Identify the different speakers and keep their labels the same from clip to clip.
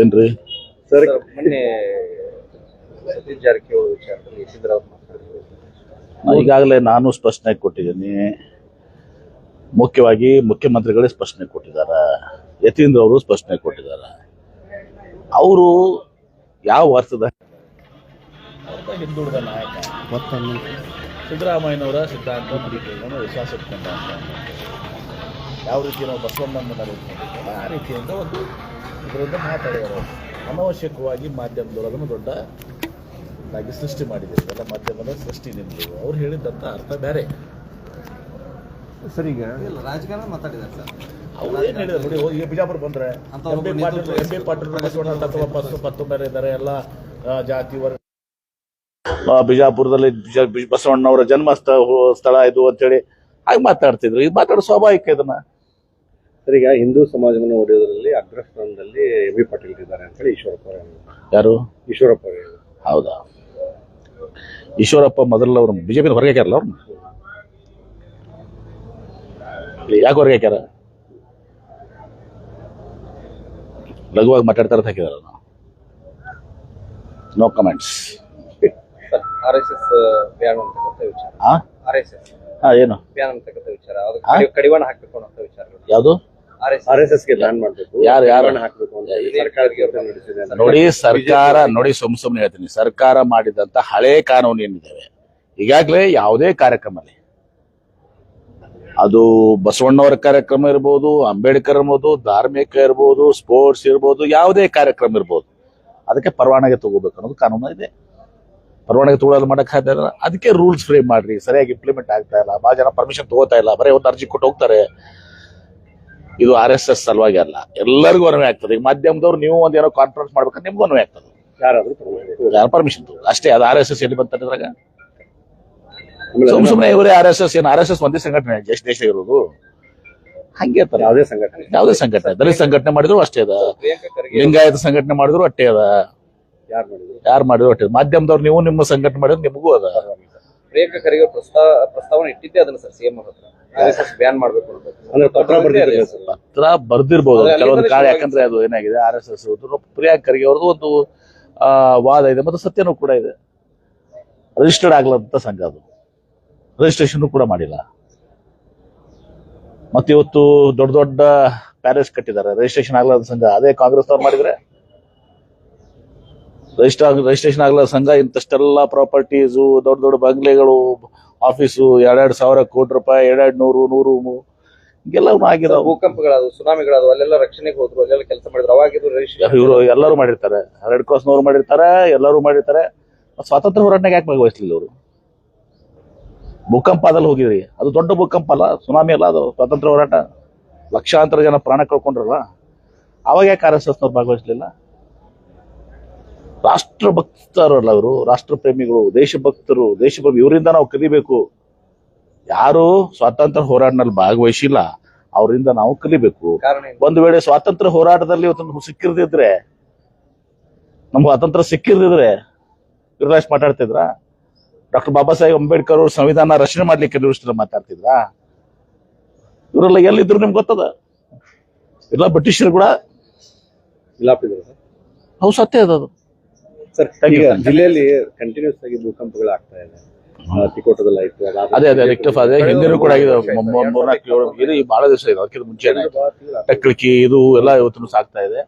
Speaker 1: ಏನ್ರಿ?
Speaker 2: ಸರ್ ಮೊನ್ನೆ ಸತೀಶ್ ಜಾರಕಿಹೊಳಿ ವಿಚಾರದಲ್ಲಿ ಸಿದ್ದರಾಮಯ್ಯ ಮಾತನಾಡಿದ್ರು
Speaker 1: ಈಗಾಗಲೇ ನಾನು ಸ್ಪಷ್ಟನೆ ಕೊಟ್ಟಿದ್ದೀನಿ. ಮುಖ್ಯವಾಗಿ ಮುಖ್ಯಮಂತ್ರಿಗಳೇ ಸ್ಪಷ್ಟನೆ ಕೊಟ್ಟಿದ್ದಾರೆ. ಯತೀಂದ್ರ ಅವರು ಸ್ಪಷ್ಟನೆ ಕೊಟ್ಟಿದ್ದಾರೆ. ಅವರು ಯಾವ ಅರ್ಥದ ಹಿಂದುಳಿದ ನಾಯಕ ಸಿದ್ದರಾಮಯ್ಯನವರ ಸಿದ್ಧಾಂತ ವಿಶ್ವಾಸ ಇಟ್ಕೊಂಡ ಯಾವ ರೀತಿ ನಾವು ಬಸವಣ್ಣನ ಯಾವ ಆ ರೀತಿಯಿಂದ ಒಂದು ಇದರಿಂದ ಮಾತಾಡಿದರು. ಅನವಶ್ಯಕವಾಗಿ ಮಾಧ್ಯಮದವರು ಅದನ್ನು ದೊಡ್ಡ ನಾಗಿ ಸೃಷ್ಟಿ ಮಾಡಿದ್ದೀರಿ ಎಲ್ಲ ಮಾಧ್ಯಮದ ಸೃಷ್ಟಿ ನಿಮ್ಮದು ಅವ್ರು ಹೇಳಿದ್ದಂಥ ಅರ್ಥ ಬೇರೆ.
Speaker 3: ಸರಿ ಈಗ.
Speaker 2: ಇಲ್ಲ ರಾಜಕಾರಣ ಮಾತಾಡಿದ್ದಾರೆ ಸರ್.
Speaker 1: ಅವ್ರು ಏನು ಹೇಳಿದ್ರು ನೋಡಿ ಈಗ ಬಿಜಾಪುರ ಬಂದ್ರೆ M B Patil M B Patil Basavanna ತತ್ವ ಪತ್ತು ಪತ್ತು ಇದ್ದಾರೆ ಎಲ್ಲ ಆ, ಜಾತಿ ವರ್ಗ. ಬಿಜಾಪುರದಲ್ಲಿ ಬಸವಣ್ಣವರ ಜನ್ಮ ಸ್ಥ ಸ್ಥಳ ಇದು ಅಂತೇಳಿ ಹಾಗೆ ಮಾತಾಡ್ತಿದ್ರು. ಇದು ಮಾತಾಡೋ ಸ್ವಾಭಾವಿಕ ಇದನ್ನ.
Speaker 3: ಸರ್ ಈಗ ಹಿಂದೂ ಸಮಾಜವನ್ನು ಒಡೆಯೋದ್ರಲ್ಲಿ ಅಗ್ರಸ್ಥಾನದಲ್ಲಿ ಎಂ ಬಿ ಪಾಟೀಲ್ ಇದ್ದಾರೆ ಅಂತ ಹೇಳಿ ಈಶ್ವರಪ್ಪ
Speaker 1: ಯಾರು?
Speaker 3: ಈಶ್ವರಪ್ಪ.
Speaker 1: ಹೌದಾ? ಈಶ್ವರಪ್ಪ ಮೊದಲ ಅವರು ಬಿಜೆಪಿ ಹೊರಗೆ ಹಾಕ್ಯಾರಲ್ಲ ಅವ್ರನ್ನ? ಯಾಕೆ ಹೊರಗೆ ಹಾಕ್ಯಾರ? ಲಘುವಾಗಿ ಮಾತಾಡ್ತಾರ ಹಾಕಿದಾರ no comments
Speaker 2: R S S R S S
Speaker 1: ಹಾ ಏನು?
Speaker 2: ಬ್ಯಾನ್ ಅಂತಕ್ಕಂಥ ವಿಚಾರ. ಅದಕ್ಕೆ
Speaker 1: ಆ?
Speaker 2: ಕಡಿ- ಕಡಿವಾಣ ಹಾಕ್ಬೇಕು ಅನ್ನೋ ವಿಚಾರಗಳು.
Speaker 1: ಯಾವುದು?
Speaker 2: ಆರ್ ಎಸ್
Speaker 3: ಆರ್ ಎಸ್ ಎಸ್ಗೆ ಬ್ಯಾನ್ ಮಾಡಬೇಕು.
Speaker 1: ಯಾರು- ಯಾರು?
Speaker 3: ಹಾಕಬೇಕು ಅಂತ ಹೇಳಿ ಸರ್ಕಾರ ತೀರ್ಮಾನ ನಡೆಸಿದೆ ಅಂತ.
Speaker 1: ನೋಡಿ ಸರ್ಕಾರ ನೋಡಿ ಸುಮ್ ಸುಮ್ಮನೆ ಹೇಳ್ತೀನಿ. ಸರ್ಕಾರ ಮಾಡಿದಂತ ಹಳೆ ಕಾನೂನು ಏನಿದ್ದಾವೆ ಈಗಾಗಲೇ ಯಾವುದೇ ಕಾರ್ಯಕ್ರಮದಲ್ಲಿ. ಅದು ಬಸವಣ್ಣವರ ಕಾರ್ಯಕ್ರಮ ಇರ್ಬೋದು ಅಂಬೇಡ್ಕರ್ ಇರ್ಬೋದು ಧಾರ್ಮಿಕ ಇರ್ಬೋದು ಸ್ಪೋರ್ಟ್ಸ್ ಇರ್ಬೋದು ಯಾವುದೇ ಕಾರ್ಯಕ್ರಮ ಇರ್ಬೋದು. ಅದಕ್ಕೆ ಪರವಾನಗಿ ತಗೋಬೇಕು ಅನ್ನೋದು ಕಾನೂನು ಇದೆ. ಪರವಾನಗಿ ತಗೊಳ್ಳಲು ಮಾಡಕ್ ಆಗ್ತಾ ಇಲ್ಲ ಅದಕ್ಕೆ ರೂಲ್ಸ್ ಫ್ರೇಮ್ ಮಾಡ್ರಿ. ಸರಿಯಾಗಿ ಇಂಪ್ಲಿಮೆಂಟ್ ಆಗ್ತಾ ಇಲ್ಲ. ಭಾಳ ಜನ ಪರ್ಮಿಷನ್ ತಗೋತಾ ಇಲ್ಲ. ಬರೀ ಒಂದು ಅರ್ಜಿ ಕೊಟ್ಟು ಹೋಗ್ತಾರೆ. ಇದು ಆರ್ ಎಸ್ ಎಸ್ ಸಲುವಾಗಿ ಅಲ್ಲ. ಎಲ್ಲರಿಗೂ ಅನ್ವಯ ಆಗ್ತದೆ. ಈಗ ಮಾಧ್ಯಮದವ್ರು ನೀವು ಒಂದ್ ಏನೋ ಕಾನ್ಫರೆನ್ಸ್ ಮಾಡ್ಬೇಕಾದ್ರೆ ನಿಮ್ಗೂ ಅನ್ವಯ ಆಗ್ತದೆ.
Speaker 3: ಯಾರಾದ್ರೂ
Speaker 1: ಪರ್ಮಿಷನ್ ಅಷ್ಟೇ ಅದು ಆರ್ ಎಸ್ ಎಸ್ ಎಲ್ಲಿ ಬಂತಾರೆ ಇದ್ರಾಗ? ಸುಮ್ ಸುಮ್ಮನೆ ಇವರೇ ಆರ್ ಎಸ್ ಎಸ್ ಏನು ಆರ್ ಎಸ್ ಎಸ್ ಒಂದೇ ಸಂಘಟನೆ ಎಷ್ಟು ದೇಶ ಇರೋದು? ಹಂಗೆ ಇರ್ತಾರೆ
Speaker 3: ಯಾವುದೇ ಸಂಘಟನೆ.
Speaker 1: ಯಾವುದೇ ಸಂಘಟನೆ. ದಲಿತ ಸಂಘಟನೆ ಮಾಡಿದ್ರು ಅಷ್ಟೇ ಅದ. ಲಿಂಗಾಯತ ಸಂಘಟನೆ ಮಾಡಿದ್ರು ಅಷ್ಟೇ ಅದ.
Speaker 3: ಯಾರು ಮಾಡಿದ್ರು?
Speaker 1: ಅಷ್ಟೇ ಮಾಧ್ಯಮದವ್ರು ನೀವು ನಿಮ್ಮ ಸಂಘಟನೆ ಮಾಡಿದ್ರೆ ನಿಮಗೂ ಅದ.
Speaker 2: ಪ್ರಿಯಾಂಕಾ ಖರ್ಗೆ ಪ್ರಸ್ತಾವ ಪ್ರಸ್ತಾವನೆ ಇಟ್ಟಿದ್ದೆ ಅದನ್ನ ಸರ್ ಸಿಎಂ ಹತ್ರ. ಆರ್ ಎಸ್ ಎಸ್ ಬ್ಯಾನ್ ಮಾಡ್ಬೇಕು
Speaker 3: ಅಂದ್ರೆ ಪತ್ರ
Speaker 1: ಪತ್ರ ಬರ್ದಿರ್ಬೋದು. ಕೆಲವೊಂದು ಕಾಳ ಯಾಕಂದ್ರೆ ಅದು ಏನಾಗಿದೆ R S S Priyank Kharge ಅವ್ರದ್ದು ಒಂದು ಆ, ವಾದ ಇದೆ ಮತ್ತು ಸತ್ಯನೂ ಕೂಡ ಇದೆ. ರಿಜಿಸ್ಟರ್ಡ್ ಆಗ್ಲಂತ ಸಂಘ ಅದು. ರಿಜಿಸ್ಟ್ರೇಷನ್ ಕೂಡ ಮಾಡಿಲ್ಲ. ಮತ್ತೆ ಇವತ್ತು ದೊಡ್ಡ ದೊಡ್ಡ ಪ್ಯಾಲೇಸ್ ಕಟ್ಟಿದ್ದಾರೆ. ರಿಜಿಸ್ಟ್ರೇಷನ್ ಆಗ್ಲಾರ್ದ ಸಂಘ. ಅದೇ ಕಾಂಗ್ರೆಸ್ ಅವ್ರು ಮಾಡಿದ್ರೆ ರಿಜಿಸ್ಟರ್ ರಿಜಿಸ್ಟ್ರೇಷನ್ ಆಗಲ್ಲ. ಸಂಘ ಇಂತಷ್ಟೆಲ್ಲ ಪ್ರಾಪರ್ಟೀಸು ದೊಡ್ಡ ದೊಡ್ಡ ಬಂಗ್ಲೆಗಳು ಆಫೀಸು ಎರಡೆರಡು ಸಾವಿರ ಕೋಟಿ ರೂಪಾಯಿ ಎರಡೆರಡು ನೂರು ನೂರು ಹಿಂಗೆಲ್ಲ ಆಗಿದಾವೆ.
Speaker 2: ಭೂಕಂಪಗಳಾದವು ಸುನಾಮಿಗಳಾದವು ಅಲ್ಲೆಲ್ಲ ರಕ್ಷಣೆಗೆ ಹೋದ್ರು ಅಲ್ಲೆಲ್ಲ ಕೆಲಸ ಮಾಡಿದ್ರು. ಅವಾಗಿದ್ರು
Speaker 1: ಇವರು ಎಲ್ಲರೂ ಮಾಡಿರ್ತಾರೆ. ರೆಡ್ ಕ್ರಾಸ್ನವ್ರು ಮಾಡಿರ್ತಾರೆ ಎಲ್ಲರೂ ಮಾಡಿರ್ತಾರೆ. ಸ್ವಾತಂತ್ರ್ಯ ಹೋರಾಟನಾಗ ಯಾಕೆ ಭಾಗವಹಿಸ್ಲಿಲ್ಲ ಅವರು ಭೂಕಂಪದಲ್ಲಿ ಹೋಗಿದ್ರಿ. ಅದು ದೊಡ್ಡ ಭೂಕಂಪ ಅಲ್ಲ ಸುನಾಮಿ ಅಲ್ಲ ಅದು ಸ್ವಾತಂತ್ರ್ಯ ಹೋರಾಟ. ಲಕ್ಷಾಂತರ ಜನ ಪ್ರಾಣ ಕಳ್ಕೊಂಡ್ರಲ್ಲ. ಅವಾಗ ಯಾಕೆ ಆರ್ ಎಸ್ ಎಸ್ನವ್ರು ಭಾಗವಹಿಸ್ಲಿಲ್ಲ? ರಾಷ್ಟ್ರ ಭಕ್ತರಲ್ಲ ಅವರು ರಾಷ್ಟ್ರ ಪ್ರೇಮಿಗಳು ದೇಶಭಕ್ತರು ದೇಶಪ್ರೇಮಿ ಇವರಿಂದ ನಾವು ಕಲಿಬೇಕು. ಯಾರು ಸ್ವಾತಂತ್ರ್ಯ ಹೋರಾಟದಲ್ಲಿ ಭಾಗವಹಿಸಿಲ್ಲ ಅವರಿಂದ ನಾವು ಕಲಿಬೇಕು. ಒಂದು ವೇಳೆ ಸ್ವಾತಂತ್ರ್ಯ ಹೋರಾಟದಲ್ಲಿ ಇವತ್ತು ಸಿಕ್ಕಿರದಿದ್ರೆ ನಮ್ಗೆ ಸ್ವಾತಂತ್ರ್ಯ ಸಿಕ್ಕಿರದಿದ್ರೆ ಯುವರಾಜ್ ಮಾತಾಡ್ತಿದ್ರ? ಡಾಕ್ಟರ್ ಬಾಬಾ ಸಾಹೇಬ್ ಅಂಬೇಡ್ಕರ್ ಅವರು ಸಂವಿಧಾನ ರಚನೆ ಮಾಡ್ಲಿಕ್ಕೆ ಕೆಲವಷ್ಟು ಮಾತಾಡ್ತಿದ್ರ? ಇವರೆಲ್ಲ ಎಲ್ಲಿದ್ರು ನಿಮ್ಗೆ ಗೊತ್ತದ? ಇಲ್ಲ ಬ್ರಿಟಿಷರು ಕೂಡ?
Speaker 3: ಇಲ್ಲ
Speaker 1: ಅವು ಸತ್ಯ ಅದು.
Speaker 3: ಸರ್ ಈಗ ಜಿಲ್ಲೆಯಲ್ಲಿ ಕಂಟಿನ್ಯೂಸ್ ಆಗಿ ಭೂಕಂಪಗಳು ಆಗ್ತಾ ಇದೆ. ಆ, ತಿಕೋಟದಲ್ಲಿ
Speaker 1: ಅದೇ ಅದೇ ರಿಕ್ಟಫ್ ಅದೇ ಹಿಂದಿನೂ ಕೂಡ ಆಗಿದೆ ಮೂರ್ನಾಲ್ಕು ಇಲ್ಲಿ ಬಹಳ ದಿವಸ ಇದೆ ಅದಕ್ಕಿಂತ ಮುಂಚೆನೆ
Speaker 3: ಟಕ್ಲಿಕ್ಕಿ ಇದೆ.
Speaker 1: ಎಲ್ಲ ಇವತ್ತು ಸಾಕ್ತಾ ಇದೆ.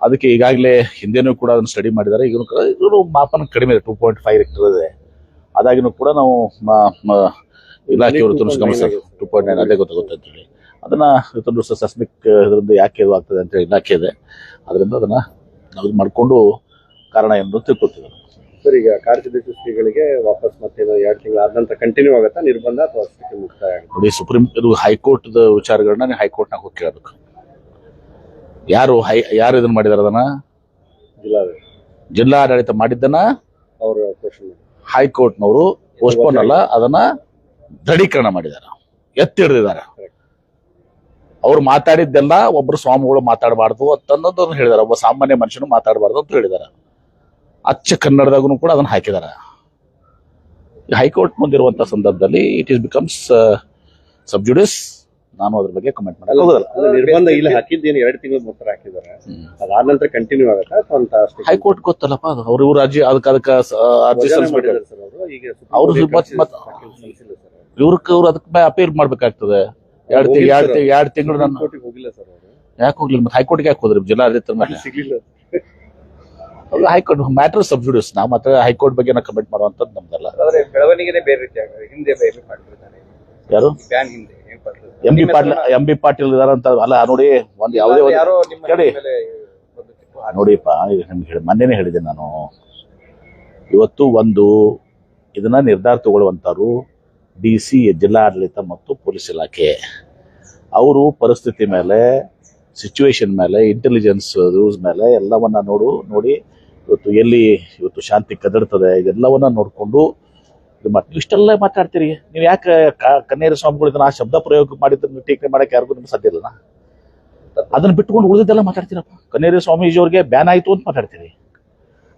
Speaker 1: ಅದಕ್ಕೆ ಈಗಾಗಲೇ ಹಿಂದೆನೂ ಕೂಡ ಅದನ್ನು ಸ್ಟಡಿ ಮಾಡಿದ್ದಾರೆ. ಈಗಲೂ ಕೂಡ ಮಾಪನ ಕಡಿಮೆ ಇದೆ ಟೂ ಪಾಯಿಂಟ್ ಫೈವ್ ರೆಕ್ಟರ್ ಇದೆ. ಅದಾಗಿನೂ ಕೂಡ ನಾವು ಇಲಾಖೆಯವರು ತುಂಬ ಗಮನಿಸ್ತಾರೆ ಟೂ ಪಾಯಿಂಟ್ ನೈನ್ ಅದೇ ಗೊತ್ತಾಗುತ್ತೆ ಅಂತೇಳಿ ಅದನ್ನ ಇವತ್ತೊಂದು ಸಸ್ಮಿಕ್ ಇದರಿಂದ ಯಾಕೆ ಇದು ಆಗ್ತದೆ ಅಂತೇಳಿ ಇಲಾಖೆ ಇದೆ. ಅದರಿಂದ ಅದನ್ನ ನಾವು ಇದು ಮಾಡಿಕೊಂಡು ಕಾರಣ ಎಂದು ತಿಳ್ಕೊತೀವಿ
Speaker 3: ಸರ್ ಈಗ ಕಾರ್ಯದರ್ಶಿ ಶ್ರೀಗಳಿಗೆ ವಾಪಸ್ ಮತ್ತೇನೋ ಎರಡು ತಿಂಗಳು ಆದ ನಂತರ ಕಂಟಿನ್ಯೂ ಆಗುತ್ತಾ? ನಿರ್ಬಂಧ ಅಥವಾ ಅಷ್ಟಕ್ಕೆ ಮುಕ್ತಾಯ ಆಗುತ್ತೆ?
Speaker 1: ನೋಡಿ ಸುಪ್ರೀಂ ಇದು ಹೈಕೋರ್ಟ್ ವಿಚಾರಗಳನ್ನ ನೀವು ಹೈಕೋರ್ಟ್ನಾಗ ಹೋಗಿ ಕೇಳಬೇಕು ಯಾರು ಹೈ ಯಾರು ಇದನ್ನ ಮಾಡಿದಾರೆ ಅದನ್ನ?
Speaker 3: ಜಿಲ್ಲಾಡಳಿತ.
Speaker 1: ಜಿಲ್ಲಾಡಳಿತ ಮಾಡಿದ್ದನ್ನ
Speaker 3: ಅವರು ಕ್ವಶನ್
Speaker 1: ಹೈಕೋರ್ಟ್ನವರು ಪೋಸ್ಟ್ಪೋನ್ ಅಲ್ಲ ಅದನ್ನ ದೃಢೀಕರಣ ಮಾಡಿದ್ದಾರೆ. ಎತ್ತಿ ಹಿಡಿದಿದ್ದಾರೆ ಅವ್ರು ಮಾತಾಡಿದ್ದೆಲ್ಲ ಒಬ್ರು ಸ್ವಾಮಿಗಳು ಮಾತಾಡಬಾರ್ದು ಅಂತನ್ನೋದನ್ನ ಹೇಳಿದಾರೆ ಒಬ್ಬ ಸಾಮಾನ್ಯ ಮನುಷ್ಯನು ಮಾತಾಡಬಾರ್ದು ಅಂತ ಹೇಳಿದಾರೆ ಅಚ್ಚ ಕನ್ನಡದಾಗೂ ಕೂಡ ಅದನ್ನ ಹಾಕಿದ್ದಾರೆ ಹೈಕೋರ್ಟ್ ಮುಂದಿರುವಂತ ಸಂದರ್ಭದಲ್ಲಿ ಇಟ್ ಈಸ್ ಬಿಕಮ್ಸ್ ಸಬ್ಜುಡಿಸ್ ನಾನು ಅದ್ರ ಬಗ್ಗೆ ಕಮೆಂಟ್
Speaker 3: ಮಾಡಲ್ಲ ನಿರ್ಬಂಧ ಇಲ್ಲಿ ಹಾಕಿದ್ದೇನು ಎರಡು ತಿಂಗಳು ಮೊತ್ತ ಹಾಕಿದ್ದಾರೆ. ಅದಾದ ನಂತರ ಕಂಟಿನ್ಯೂ ಆಗುತ್ತಾ
Speaker 1: ಹೈಕೋರ್ಟ್ ಗೊತ್ತಲ್ಲಪ್ಪ ಅದು ಅವ್ರ ಇವ್ರ ಅರ್ಜಿ ಅದಕ್ಕೆ ಅದಕ್ಕೆ ಅರ್ಜಿ ಸಲ್ಲಿಸ್ಬೇಕು.
Speaker 3: ಅವರು.
Speaker 1: ಅವ್ರು
Speaker 3: ಅವರು.
Speaker 1: ಇವ್ರಕ್ಕೆ ಇವ್ರು ಅದಕ್ಕೆ ಅಪೀಲ್ ಮಾಡ್ಬೇಕಾಗ್ತದೆ. ಎರಡ್
Speaker 3: ತಿಂಗಳು
Speaker 1: ಎರಡು. ತಿಂಗಳು ನಾನು
Speaker 3: ಹೋಗಿಲ್ಲ ಸರ್ ಅವರು.
Speaker 1: ಯಾಕೆ ಹೋಗ್ಲಿಲ್ಲ ಮತ್ತೆ? ಹೈಕೋರ್ಟ್ಗೆ ಯಾಕೆ ಹೋದ್ರಿ? ಜಿಲ್ಲಾಡಳಿತ ಮೇಲೆ.
Speaker 3: ಸಿಗ್ಲಿಲ್ಲ.
Speaker 1: ಹೈಕೋರ್ಟ್ ಮ್ಯಾಟರ್ ಸಬ್ಜುಡಿಯಸ್ ನಾವು ಮಾತ್ರ ಹೈಕೋರ್ಟ್ ಬಗ್ಗೆ ನಾವು ಕಮೆಂಟ್ ಮಾಡುವಂತದ್ದು ನಮ್ದಲ್ಲ.
Speaker 2: ಆದ್ರೆ ಬೆಳವಣಿಗೆನೇ ಬೇರೆ ರೀತಿ ಹಿಂದೆ ಎಂ ಬಿ ಪಾಟೀಲ್ ಇದ್ದಾರೆ
Speaker 1: ಯಾರು
Speaker 2: ಬ್ಯಾನ್ ಹಿಂದೆ M
Speaker 1: B Patil. M B Patil ಇದಾರಂತ ಅಲ್ಲ ನೋಡಿ ಒಂದು ಯಾವುದೇ ಒಂದು ಕೇಳಿ. ನೋಡಿಪ್ಪ ನಿಮ್ಗೆ ಹೇಳಿ ಮೊನ್ನೆನೇ ಹೇಳಿದೆ ನಾನು. ಇವತ್ತು ಒಂದು ಇದನ್ನ ನಿರ್ಧಾರ ತಗೊಳ್ಳುವಂಥವ್ರು ಡಿ ಸಿ ಜಿಲ್ಲಾಡಳಿತ ಮತ್ತು ಪೊಲೀಸ್ ಇಲಾಖೆ. ಅವರು ಪರಿಸ್ಥಿತಿ ಮೇಲೆ ಸಿಚುವೇಶನ್ ಮೇಲೆ ಇಂಟೆಲಿಜೆನ್ಸ್ ರೂಲ್ಸ್ ಮೇಲೆ ಎಲ್ಲವನ್ನ ನೋಡು ನೋಡಿ ಇವತ್ತು ಎಲ್ಲಿ ಇವತ್ತು ಶಾಂತಿ ಕದಡ್ತದೆ, ಇದೆಲ್ಲವನ್ನ ನೋಡಿಕೊಂಡು ಇಷ್ಟೆಲ್ಲ ಮಾತಾಡ್ತೀರಿ. ನೀವು ಯಾಕೆ ಕನ್ನೇರ ಸ್ವಾಮಿಗಳು ಇದನ್ನ ಆ ಶಬ್ದ ಪ್ರಯೋಗ ಮಾಡಿದ್ದನ್ನು ಟೀಕೆ ಮಾಡಕ್ಕೆ ಯಾರಿಗೂ ನಿಮ್ಗೆ ಸಾಧ್ಯ ಇಲ್ಲ ಅದನ್ನ ಬಿಟ್ಕೊಂಡು ಉಳಿದಿದ್ದೆಲ್ಲ ಮಾತಾಡ್ತೀರಪ್ಪ. ಕನ್ನೇರ ಸ್ವಾಮೀಜಿ ಅವ್ರಿಗೆ ಬ್ಯಾನ್ ಆಯ್ತು ಅಂತ ಮಾತಾಡ್ತೀರಿ.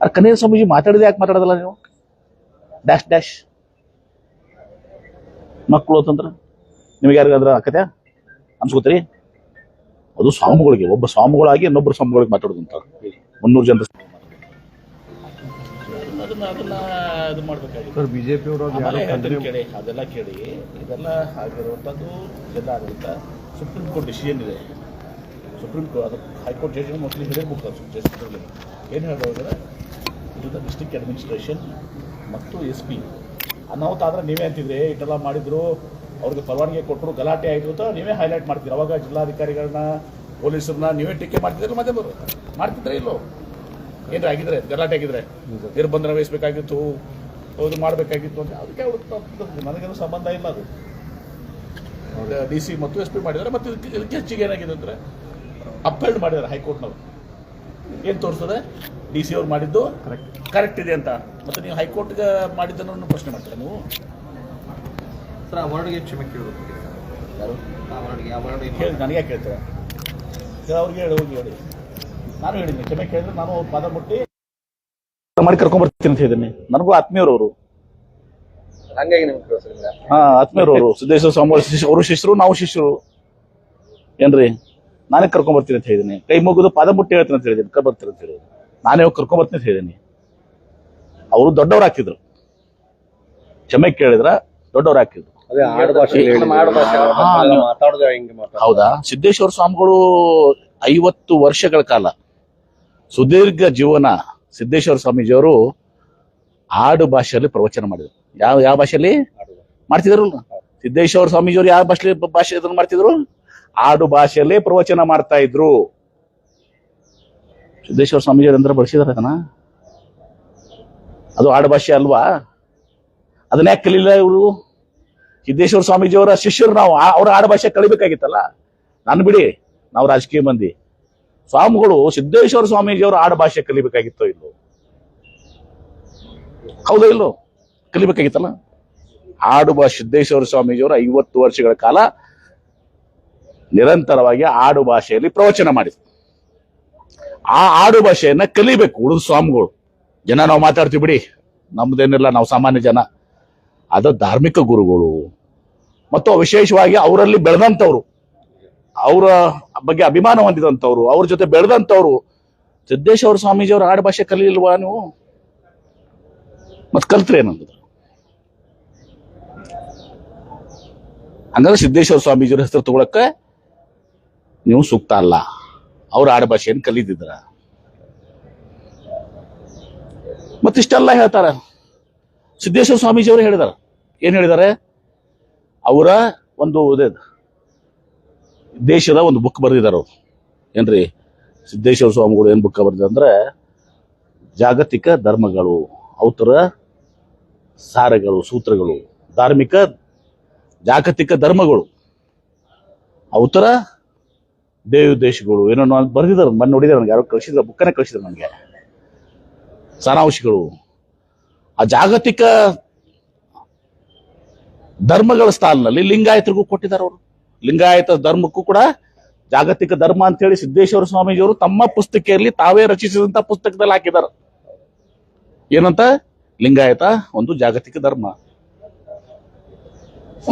Speaker 1: ಆ ಕನ್ನೇರ ಸ್ವಾಮೀಜಿ ಮಾತಾಡಿದ್ರೆ ಯಾಕೆ ಮಾತಾಡೋದಲ್ಲ ನೀವು? Dash dash. ಮಕ್ಕಳು ಅಂತಂದ್ರೆ ನಿಮಗೆ ಯಾರಿಗಾದ್ರೆ ಆಕತೆ ಅನ್ಸ್ಕೋತೀರಿ? ಅದು ಸ್ವಾಮಿಗಳಿಗೆ, ಒಬ್ಬ ಸ್ವಾಮಿಗಳಾಗಿ ಇನ್ನೊಬ್ಬರು ಸ್ವಾಮಿಗಳಿಗೆ ಮಾತಾಡೋದಂತ. ಮುನ್ನೂರು ಜನ ಅದನ್ನ ಅದನ್ನ ಇದು ಮಾಡ್ಬೇಕಾಗಿತ್ತು
Speaker 3: ಸರ್ ಬಿಜೆಪಿ ಅವರು
Speaker 1: ಕೇಳಿ ಅದೆಲ್ಲ ಕೇಳಿ. ಇದೆಲ್ಲ ಆಗಿರುವಂಥದ್ದು ಜಿಲ್ಲಾಡಳಿತ ಸುಪ್ರೀಂ ಕೋರ್ಟ್ ಡಿಸಿಷನ್ ಇದೆ. ಸುಪ್ರೀಂ ಕೋರ್ಟ್ ಅದು ಹೈಕೋರ್ಟ್ ಜಡ್ಜ್ ಮೋಸ್ಟ್ಲಿ ಹೇಳಬೇಕು ಅದು ಜಸ್ಟಿಸ್ ಏನು ಹೇಳೋದ್ರೆ ಇದು ದ ಡಿಸ್ಟ್ರಿಕ್ಟ್ ಅಡ್ಮಿನಿಸ್ಟ್ರೇಷನ್ ಮತ್ತು ಎಸ್ ಪಿ. ಅನಾಹುತ ಆದ್ರೆ ನೀವೇ ಅಂತಿದ್ರೆ ಇಟ್ಟೆಲ್ಲ ಮಾಡಿದ್ರು ಅವ್ರಿಗೆ ಪರವಾನಗಿ ಕೊಟ್ಟರು ಗಲಾಟೆ ಆಯಿತು ಅಂತ ನೀವೇ ಹೈಲೈಟ್ ಮಾಡ್ತೀರಿ. ಅವಾಗ ಜಿಲ್ಲಾಧಿಕಾರಿಗಳನ್ನ ಪೊಲೀಸರನ್ನ ನೀವೇ ಟೀಕೆ ಮಾಡ್ತಿದ್ರು ಮತ್ತೆ ಬರು ಮಾಡ್ತಿದ್ರೆ ಇಲ್ಲೋ? ಏನ್ರ ಆಗಿದ್ರೆ ಗಲಾಟೆ ಆಗಿದ್ರೆ ನಿರ್ಬಂಧನ ವಹಿಸ್ಬೇಕಾಗಿತ್ತು ಹೌದು ಮಾಡಬೇಕಾಗಿತ್ತು ಅಂತ ಅದಕ್ಕೆ ಅವ್ರಿಗೆ ನನಗೇನು ಸಂಬಂಧ ಇಲ್ಲ ಅದು. ಡಿ ಸಿ ಮತ್ತು ಎಸ್ ಪಿ ಮಾಡಿದ್ದಾರೆ ಮತ್ತು ಇದಕ್ಕೆ ಇದಕ್ಕೆ ಹೆಚ್ಚಿಗೆ ಏನಾಗಿದೆ ಅಂದರೆ ಅಪೆಲ್ಡ್ ಮಾಡಿದ್ದಾರೆ ಹೈಕೋರ್ಟ್ನವರು. ಏನು ತೋರಿಸ್ತದೆ ಡಿ ಸಿ ಅವ್ರು ಮಾಡಿದ್ದು ಕರೆಕ್ಟ್ ಇದೆ ಅಂತ. ಮತ್ತು ನೀವು ಹೈಕೋರ್ಟ್ಗೆ ಮಾಡಿದ್ದನ್ನು ಪ್ರಶ್ನೆ ಮಾಡ್ತೀರಾ ನೀವು?
Speaker 2: ಸರ್ ಆ ವರ್ಡ್ಗೆ ಕ್ಷಮೆ ಕೇಳಬೇಕು
Speaker 1: ಯಾರು?
Speaker 2: ಆ ವರ್ಡ್ಗೆ ಆ ವರ್ಡ್
Speaker 1: ಹೇಳಿ ನನಗೆ ಯಾಕೆ ಅವ್ರಿಗೆ ಹೇಳಿ ಹೋಗಿ ಹೇಳಿ. ನಾನು ಹೇಳಿದ್ದೀನಿ ಕ್ಷಮೆ ಕೇಳಿದ್ರೆ ನಾನು ಅವ್ರ ಪಾದ ಮುಟ್ಟಿ ಮಾಡಿ ಕರ್ಕೊಂಡ್ಬರ್ತೀನಿ ಅಂತ ಹೇಳಿದ್ದೀನಿ ನನಗೂ ಆತ್ಮೀಯರು
Speaker 2: ಹಂಗಾಗಿ ನಿಮ್ಗೆ ಕೇಳಿಸಿಲ್ಲ
Speaker 1: ಹಾ ಆತ್ಮೀಯರವರು ಸಿದ್ದೇಶ್ವರ ಸ್ವಾಮಿ ಅವರು ಶಿಷ್ಯರು ನಾವು ಶಿಷ್ಯರು. ಏನ್ರಿ? ನಾನೇ ಕರ್ಕೊಂಬರ್ತೀನಿ ಅಂತ ಹೇಳಿದ್ದೀನಿ ಕೈ ಮುಗಿದು ಪಾದ ಮುಟ್ಟಿ ಹೇಳ್ತೀನಿ ಅಂತ ಹೇಳಿದ್ದೀನಿ ಕರ್ಬರ್ತೀನಿ ಅಂತ ಹೇಳಿದ್ದೀನಿ ನಾನೇ ಹೋಗಿ ಕರ್ಕೊಂಬರ್ತೀನಿ ಅಂತ ಹೇಳಿದ್ದೀನಿ ಅವರು ದೊಡ್ಡವ್ರು ಹಾಕಿದ್ರು. ಕ್ಷಮೆ ಕೇಳಿದ್ರ ದೊಡ್ಡವ್ರು ಹಾಕಿದ್ರು.
Speaker 2: ಅವ್ರ
Speaker 1: ಹೌದಾ? ಸಿದ್ದೇಶ್ವರ ಸ್ವಾಮಿಗಳು ಐವತ್ತು ವರ್ಷಗಳ ಕಾಲ ಸುದೀರ್ಘ ಜೀವನ ಸಿದ್ದೇಶ್ವರ ಸ್ವಾಮೀಜಿಯವರು ಆಡು ಭಾಷೆಯಲ್ಲಿ ಪ್ರವಚನ ಮಾಡಿದ್ರು. ಯಾವ ಯಾವ ಭಾಷೆಯಲ್ಲಿ? ಮಾಡ್ತಿದ್ರು ಸಿದ್ದೇಶ್ವರ ಸ್ವಾಮೀಜಿಯವರು ಯಾವ ಭಾಷೆ ಭಾಷೆ ಮಾಡ್ತಿದ್ರು? ಆಡು ಭಾಷೆಯಲ್ಲೇ ಪ್ರವಚನ ಮಾಡ್ತಾ ಇದ್ರು. ಸಿದ್ದೇಶ್ವರ ಸ್ವಾಮೀಜಿಯವರು ಅಂದ್ರೆ ಬಳಸಿದಾರೆ ಅದನ್ನ? ಅದು ಆಡು ಭಾಷೆ ಅಲ್ವಾ? ಅದನ್ನ ಯಾಕೆ ಕಲಿಲ್ಲ ಇವರು? ಸಿದ್ದೇಶ್ವರ ಸ್ವಾಮೀಜಿಯವರ ಶಿಷ್ಯರು ನಾವು ಅವ್ರ ಆಡು ಭಾಷೆ ಕಲಿಬೇಕಾಗಿತ್ತಲ್ಲ? ನಾನು ಬಿಡಿ, ನಾವು ರಾಜಕೀಯ ಮಂದಿ. ಸ್ವಾಮಿಗಳು ಸಿದ್ದೇಶ್ವರ ಸ್ವಾಮೀಜಿಯವರು ಆಡು ಭಾಷೆ ಕಲಿಬೇಕಾಗಿತ್ತೋ ಇಲ್ಲೋ? ಹೌದೋ ಇಲ್ಲೋ? ಕಲಿಬೇಕಾಗಿತ್ತಲ್ಲ? ಆಡು ಭಾಷೆ, ಸಿದ್ದೇಶ್ವರ ಸ್ವಾಮೀಜಿಯವರು ಐವತ್ತು ವರ್ಷಗಳ ಕಾಲ ನಿರಂತರವಾಗಿ ಆಡು ಭಾಷೆಯಲ್ಲಿ ಪ್ರವಚನ ಮಾಡಿದ್ರು. ಆ ಆಡು ಭಾಷೆಯನ್ನ ಕಲಿಬೇಕು ಉಳಿದ ಸ್ವಾಮಿಗಳು. ಜನ ನಾವು ಮಾತಾಡ್ತೀವಿ ಬಿಡಿ. ನಮ್ದೇನಿಲ್ಲ, ನಾವು ಸಾಮಾನ್ಯ ಜನ. ಅದು ಧಾರ್ಮಿಕ ಗುರುಗಳು. ಮತ್ತು ವಿಶೇಷವಾಗಿ ಅವರಲ್ಲಿ ಬೆಳೆದಂಥವ್ರು. ಅವರ ಬಗ್ಗೆ ಅಭಿಮಾನ ಹೊಂದಿದಂಥವ್ರು, ಅವ್ರ ಜೊತೆ ಬೆಳೆದಂಥವ್ರು ಸಿದ್ದೇಶ್ವರ ಸ್ವಾಮೀಜಿ ಅವ್ರ ಭಾಷೆ ಕಲಿಲ್ವಾ ನೀವು? ಮತ್ತೆ ಕಲ್ತ್ರಿ ಏನಂದ್ರೆ ಹಂಗಂದ್ರೆ ಸಿದ್ದೇಶ್ವರ ಸ್ವಾಮೀಜಿಯವ್ರ ಹೆಸರು ತಗೊಳಕ್ಕೆ ನೀವು ಸೂಕ್ತ ಅಲ್ಲ. ಅವ್ರ ಆಡುಭಾಷೆಯನ್ನು ಕಲಿತಿದ್ರ? ಮತ್ತಿಷ್ಟೆಲ್ಲ ಹೇಳ್ತಾರ. ಸಿದ್ದೇಶ್ವರ ಸ್ವಾಮೀಜಿಯವರು ಹೇಳಿದಾರ. ಏನ್ ಹೇಳಿದಾರೆ? ಅವರ ಒಂದು ದೇಶದ ಒಂದು ಬುಕ್ ಬರೆದಿದ್ದಾರೆ ಅವರು. ಏನ್ರಿ? ಸಿದ್ದೇಶ್ವರ ಸ್ವಾಮಿಗಳು ಏನ್ ಬುಕ್ ಬರೆದಿದೆ ಅಂದ್ರೆ, ಜಾಗತಿಕ ಧರ್ಮಗಳು ಅವತರ ಸಾರಗಳು, ಸೂತ್ರಗಳು, ಧಾರ್ಮಿಕ ಜಾಗತಿಕ ಧರ್ಮಗಳು ಅವತರ ದೇವ ದೇಶಗಳು ಏನೋ ಬರೆದಿದ್ದಾರೆ ಮೊನ್ನೆ ನೋಡಿದ್ರೆ ನನಗೆ ಯಾರು ಕಳಿಸಿದ್ರೆ ಬುಕ್ಕನೆ ಕಳಿಸಿದ್ರು ನನಗೆ. ಸಾರಾಂಶಗಳು. ಆ ಜಾಗತಿಕ ಧರ್ಮಗಳ ಸ್ಥಾನದಲ್ಲಿ ಲಿಂಗಾಯತರಿಗೂ ಕೊಟ್ಟಿದ್ದಾರೆ ಅವರು. ಲಿಂಗಾಯತ ಧರ್ಮಕ್ಕೂ ಕೂಡ ಜಾಗತಿಕ ಧರ್ಮ ಅಂತ ಹೇಳಿ ಸಿದ್ದೇಶ್ವರ ಸ್ವಾಮೀಜಿಯವರು ತಮ್ಮ ಪುಸ್ತಕೆಯಲ್ಲಿ ತಾವೇ ರಚಿಸಿದಂತ ಪುಸ್ತಕದಲ್ಲಿ ಹಾಕಿದ್ದಾರೆ. ಏನಂತ? ಲಿಂಗಾಯತ ಒಂದು ಜಾಗತಿಕ ಧರ್ಮ.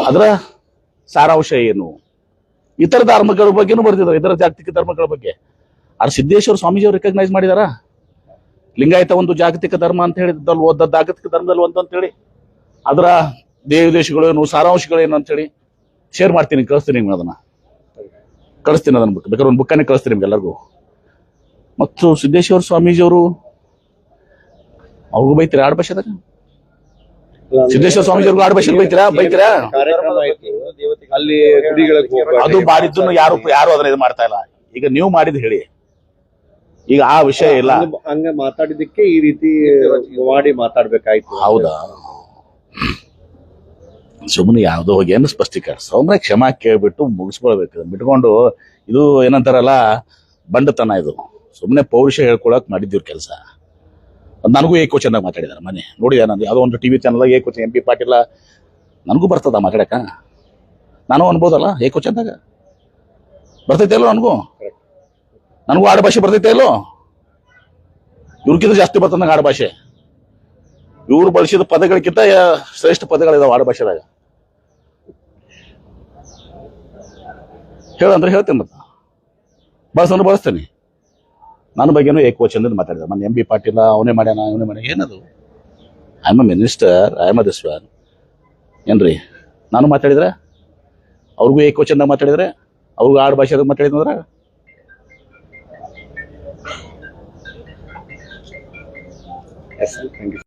Speaker 1: ಅದರ ಸಾರಾಂಶ ಏನು? ಇತರ ಧರ್ಮಗಳ ಬಗ್ಗೆನೂ ಬರ್ತಿದ್ದಾರೆ ಇತರ ಜಾಗತಿಕ ಧರ್ಮಗಳ ಬಗ್ಗೆ. ಆದ್ರೆ ಸಿದ್ದೇಶ್ವರ ಸ್ವಾಮೀಜಿಯವರು ರೆಕಗ್ನೈಸ್ ಮಾಡಿದಾರ? ಲಿಂಗಾಯತ ಒಂದು ಜಾಗತಿಕ ಧರ್ಮ ಅಂತ ಓದ್ದ ಜಾಗತಿಕ ಧರ್ಮದಲ್ಲಿ ಒಂದು ಅಂತ ಹೇಳಿ ಅದರ ದೇವ ದೇಶಗಳೇನು ಸಾರಾಂಶಗಳೇನು ಅಂತ ಹೇಳಿ ಶೇರ್ ಮಾಡ್ತೀನಿ ಕಳಿಸ್ತೀನಿ ನಿಮ್ಗೆ ಅದನ್ನ. ಕಳಿಸ್ತೀನಿ ಅದನ್ನ ಬುಕ್ ಬೇಕಾದ್ರೆ ಒಂದು ಬುಕ್ಕನ್ನೇ ಕಳಿಸ್ತೀನಿ ನಿಮ್ಗೆ ಎಲ್ಲರಿಗೂ. ಮತ್ತು ಸಿದ್ದೇಶ್ವರ ಸ್ವಾಮೀಜಿಯವರು ಅವ್ರಿಗೂ ಬೈತೀರಾ ಆಡ್ ಭಾಷೆದಾಗ ಸಿದ್ದೇಶ್ವರ ಸ್ವಾಮೀಜಿಯವ್ರಿಗೂ ಆಡ್ ಭಾಷೆ ಬೈತೀರಾ? ಬೈತೀರಾ?
Speaker 2: ಅಲ್ಲಿ.
Speaker 1: ಅದು ಮಾಡಿದ್ದು ಯಾರು ಯಾರು ಅದನ್ನ ಇದು ಮಾಡ್ತಾ ಇಲ್ಲ. ಈಗ ನೀವು ಮಾಡಿದ್ ಹೇಳಿ. ಈಗ ಆ ವಿಷಯ ಇಲ್ಲ.
Speaker 3: ಹಂಗ- ಮಾತಾಡಿದಕ್ಕೆ ಮಾತಾಡಿದ್ದಕ್ಕೆ ಈ ರೀತಿ ಮಾಡಿ ಮಾತಾಡ್ಬೇಕಾಯ್ತು.
Speaker 1: ಹೌದಾ? ಸುಮ್ಮನೆ ಯಾವುದೋ ಹೋಗಿ ಏನು ಸ್ಪಷ್ಟೀಕರಣ ಸುಮ್ಮನೆ ಕ್ಷಮಾ ಕೇಳ್ಬಿಟ್ಟು ಮುಗಿಸ್ಕೊಳ್ಬೇಕು. ಬಿಟ್ಕೊಂಡು ಇದು ಏನಂತಾರಲ್ಲ, ಬಂಡತನ ಇದು. ಸುಮ್ಮನೆ ಪೌರುಷ ಹೇಳ್ಕೊಳಕ್ ಮಾಡಿದ್ದೀವ್ರ ಕೆಲಸ. ನನಗೂ ಏಕೋ ಚೆನ್ನಾಗಿ ಮಾತಾಡಿದಾರೆ ಮನೆ. ನೋಡಿದೆ ನಾನು ಯಾವುದೋ ಒಂದು ಟಿ ವಿ ಚಾನಲ್ ಏಕೋ ಎಂ ಪಿ ಪಾಟೀಲ. ನನಗೂ ಬರ್ತದ ಮಾತಾಡಕ? ನಾನು ಅನ್ಬೋದಲ್ಲ, ಏಕೋ ಚಂದಾಗ? ಬರ್ತೈತೆ ಅಲ್ಲೋ ನನಗೂ? ನನಗೂ ಆಡು ಭಾಷೆ ಬರ್ತೈತೆ ಅಲ್ಲೋ? ಇವ್ರಿಗಿಂತ ಜಾಸ್ತಿ ಬರ್ತದೆ ನಂಗೆ ಆಡು ಭಾಷೆ. ಇವ್ರು ಬಳಸಿದ ಪದಗಳಿಗಿಂತ ಶ್ರೇಷ್ಠ ಪದಗಳಿದಾವೆ ಆಡು ಭಾಷೆದಾಗ ಹೇಳಂದ್ರೆ ಹೇಳ್ತೇನೆ ಮತ್ತೆ. ಬಳಸಂದ್ರೆ ಬಳಸ್ತೇನೆ. ನನ್ನ ಬಗ್ಗೆನೂ ಏಕವಚನದಿಂದ ಮಾತಾಡಿದ. ನನ್ನ ಎಂ ಬಿ ಪಾಟೀಲ, ಅವನೇ ಮಾಡ್ಯಾನ ಅವನೇ ಮಾಡ್ಯಾನ, ಏನದು? I am a minister I am a this one ಏನ್ರಿ? ನಾನು ಮಾತಾಡಿದ್ರೆ? ಅವ್ರಿಗೂ ಏಕವಚನದಾಗ ಮಾತಾಡಿದ್ರೆ? ಅವ್ರಿಗೂ ಆಡು ಭಾಷೆದಾಗ ಎಸ್
Speaker 3: ಥ್ಯಾಂಕ್ ಯು